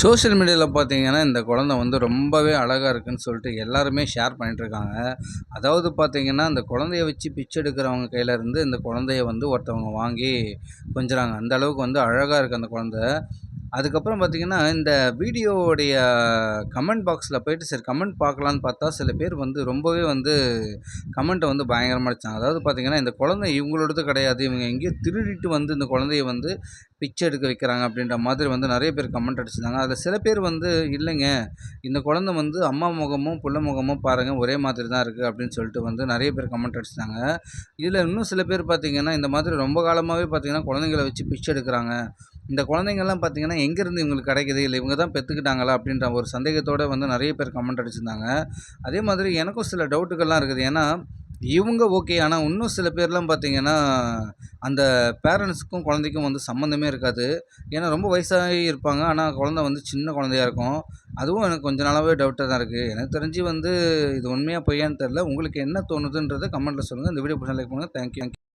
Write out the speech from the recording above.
Social மீடியாவில் பார்த்தீங்கன்னா இந்த குழந்த வந்து ரொம்பவே அழகாக இருக்குன்னு சொல்லிட்டு எல்லாருமே ஷேர் பண்ணிட்டுருக்காங்க. அதாவது பார்த்தீங்கன்னா அந்த குழந்தைய வச்சு பிச்சை எடுக்கிறவங்க கையிலேருந்து இந்த குழந்தைய வந்து ஒருத்தவங்க வாங்கி கொஞ்சுறாங்க. அந்த அளவுக்கு வந்து அழகாக இருக்குது அந்த குழந்த. அதுக்கப்புறம் பார்த்தீங்கன்னா இந்த வீடியோவுடைய கமெண்ட் பாக்ஸில் போயிட்டு சரி கமெண்ட் பார்க்கலான்னு பார்த்தா சில பேர் வந்து ரொம்பவே வந்து கமெண்ட்டை வந்து பயங்கரமாக அடித்தாங்க அதாவது பார்த்தீங்கன்னா இந்த குழந்தை இவங்களோடது கிடையாது. இவங்க எங்கேயோ திருடிட்டு வந்து இந்த குழந்தைய வந்து பிச்சை எடுக்க வைக்கிறாங்க அப்படின்ற மாதிரி வந்து நிறைய பேர் கமெண்ட் அடிச்சிருந்தாங்க. அதில் சில பேர் வந்து இல்லைங்க இந்த குழந்தை வந்து அம்மா முகமும் புள்ள முகமும் பாருங்கள் ஒரே மாதிரி தான் இருக்குது அப்படின்னு சொல்லிட்டு வந்து நிறைய பேர் கமெண்ட் அடிச்சிட்டாங்க இதில் இன்னும் சில பேர் பார்த்தீங்கன்னா இந்த மாதிரி ரொம்ப காலமாகவே பார்த்தீங்கன்னா குழந்தைங்கள வச்சு பிச்சை எடுக்கிறாங்க. இந்த குழந்தைங்கள்லாம் பார்த்தீங்கன்னா எங்கேருந்து இவங்களுக்கு கிடைக்குது? இல்லை இவங்க தான் பெற்றுக்கிட்டாங்களா அப்படின்ற ஒரு சந்தேகத்தோடு வந்து நிறைய பேர் கமெண்ட் அடிச்சிருந்தாங்க. அதே மாதிரி எனக்கும் சில டவுட்டுகள்லாம் இருக்குது. ஏன்னா இவங்க ஓகே ஆனால் இன்னும் சில பேர்லாம் பார்த்தீங்கன்னா அந்த பேரண்ட்ஸுக்கும் குழந்தைக்கும் வந்து சம்மந்தமே இருக்காது. ஏன்னா ரொம்ப வயசாகி இருப்பாங்க. ஆனால் குழந்த வந்து சின்ன குழந்தையா இருக்கும். அதுவும் எனக்கு கொஞ்ச நாளாகவே டவுட்டாக தான் இருக்குது எனக்கு தெரிஞ்சு வந்து இது உண்மையாக பொய்யான்னு தெரில உங்களுக்கு என்ன தோணுதுன்றதை கமெண்ட்டில் சொல்லுங்கள் இந்த வீடியோ பிடிச்சா லைக் பண்ணுங்கள் தேங்க்யூ